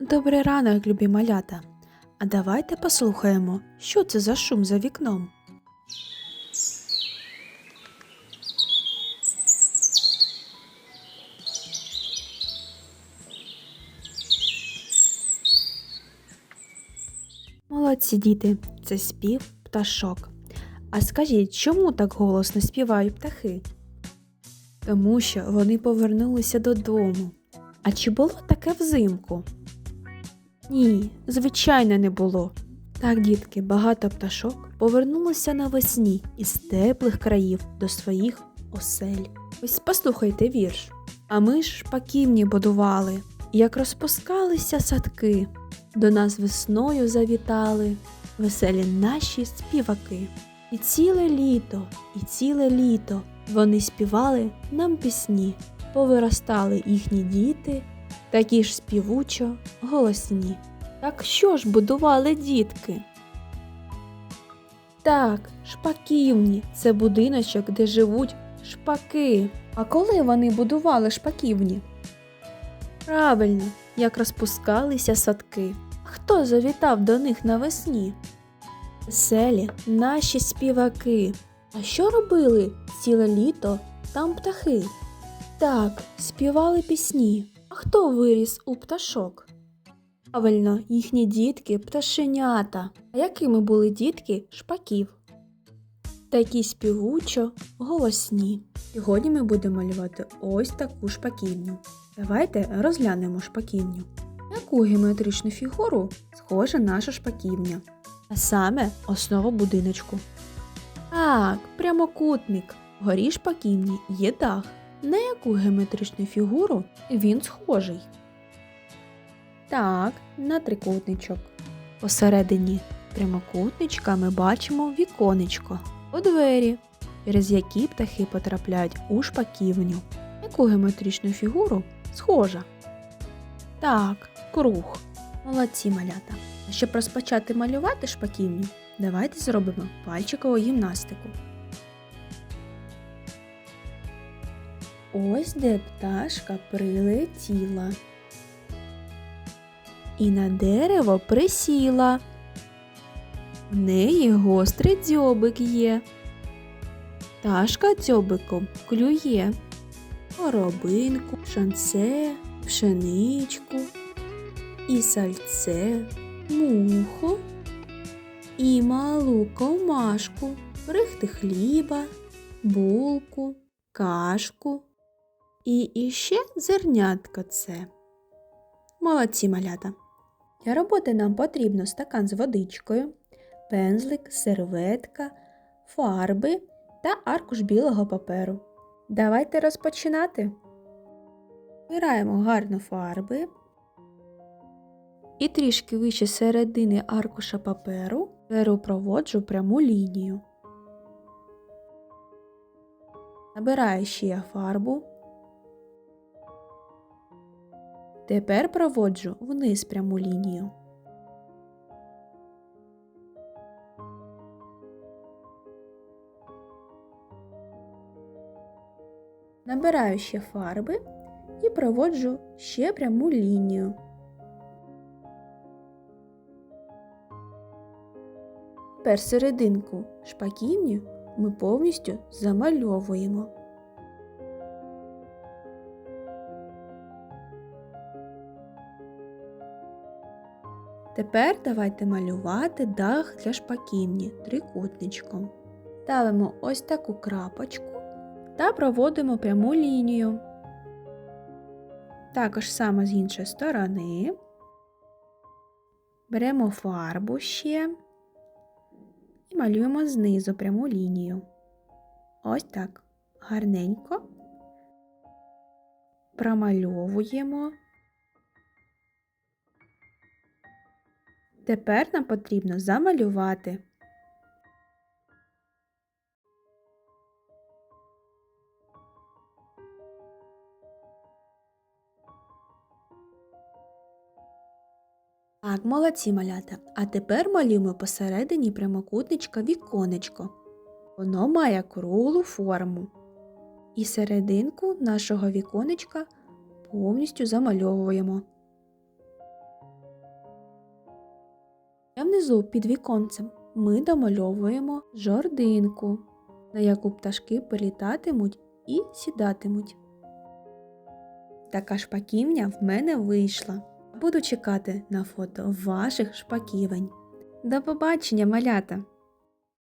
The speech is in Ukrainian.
Добрий ранок, любі малята. А давайте послухаємо, що це за шум за вікном. Молодці діти, це спів пташок. А скажіть, чому так голосно співають птахи? Тому що вони повернулися додому. А чи було таке взимку? Ні, звичайно, не було. Так, дітки, багато пташок повернулося навесні із теплих країв до своїх осель. Ось послухайте вірш. А ми ж шпаківні будували, як розпускалися садки, до нас весною завітали веселі наші співаки. І ціле літо, і ціле літо вони співали нам пісні, повиростали їхні діти, такі ж співучо голосні. Так що ж будували дітки? Так, шпаківні це будиночок, де живуть шпаки. А коли вони будували шпаківні? Правильно, як розпускалися садки. Хто завітав до них навесні? Веселі наші співаки. А що робили ціле літо там птахи? Так, співали пісні. Хто виріс у пташок? Правильно, їхні дітки пташенята. А якими були дітки шпаків? Такі співучо голосні. Сьогодні ми будемо малювати ось таку шпаківню. Давайте розглянемо шпаківню. Яку геометричну фігуру схожа наша шпаківня? А саме основа будиночку. Так, прямокутник. Вгорі шпаківні є дах. На яку геометричну фігуру він схожий? Так, на трикутничок. Посередині прямокутничка ми бачимо віконечко у двері, через які птахи потрапляють у шпаківню. Яку геометричну фігуру схожа? Так, круг. Молодці малята. А щоб розпочати малювати шпаківню, давайте зробимо пальчикову гімнастику. Ось де пташка прилетіла. І на дерево присіла. В неї гострий дзьобик є. Пташка дзьобиком клює. Коробинку, шанце, пшеничку, і сальце, муху, і малу комашку, крихти хліба, булку, кашку і іще зернятка це. Молодці малята. Для роботи нам потрібно стакан з водичкою, пензлик, серветка, фарби та аркуш білого паперу. Давайте розпочинати. Збираємо гарно фарби і трішки вище середини аркуша паперу беру проводжу пряму лінію. Набираю ще фарбу. Тепер проводжу вниз пряму лінію. Набираю ще фарби і проводжу ще пряму лінію. Тепер серединку шпаківні ми повністю замальовуємо. Тепер давайте малювати дах для шпаківні трикутничком. Ставимо ось таку крапочку та проводимо пряму лінію. Також саме з іншої сторони. Беремо фарбу ще і малюємо знизу пряму лінію. Ось так. Гарненько. Промальовуємо. Тепер нам потрібно замалювати. Так, молодці малята. А тепер малюємо посередині прямокутничка віконечко. Воно має круглу форму. І серединку нашого віконечка повністю замальовуємо. Внизу під віконцем ми домальовуємо жординку, на яку пташки прилітатимуть і сідатимуть. Така шпаківня в мене вийшла. Буду чекати на фото ваших шпаківень. До побачення, малята!